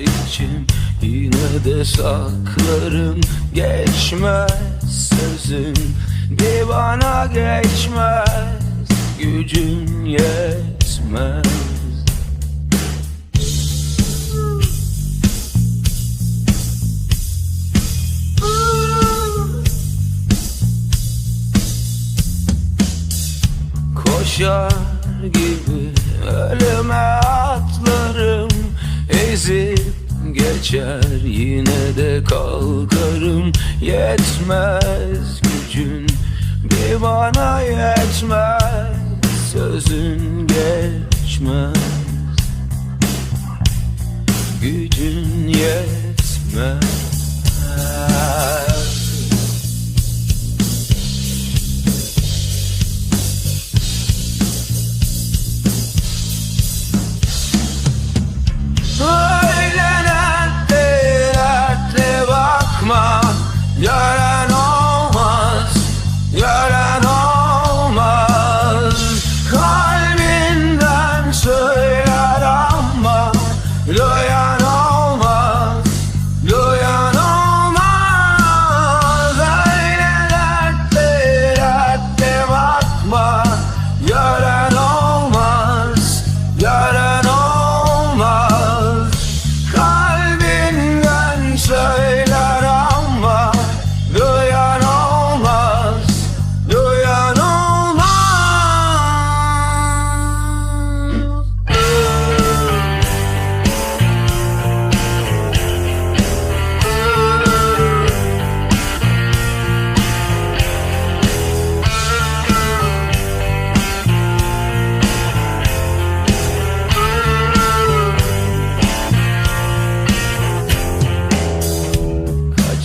içim. Yine de saklarım geçmez sözün Bir bana geçmez gücün yetmez. Koşar gibi ölüme Ezip geçer yine de kalkarım. Yetmez gücün bir bana yetmez Sözün geçmez. Gücün yetmez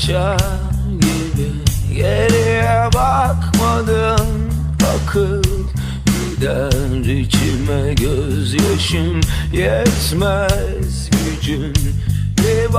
Gibi geriye bakmadım Akıl gider. İçime gözyaşım Yetmez gücün yetmez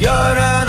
Gören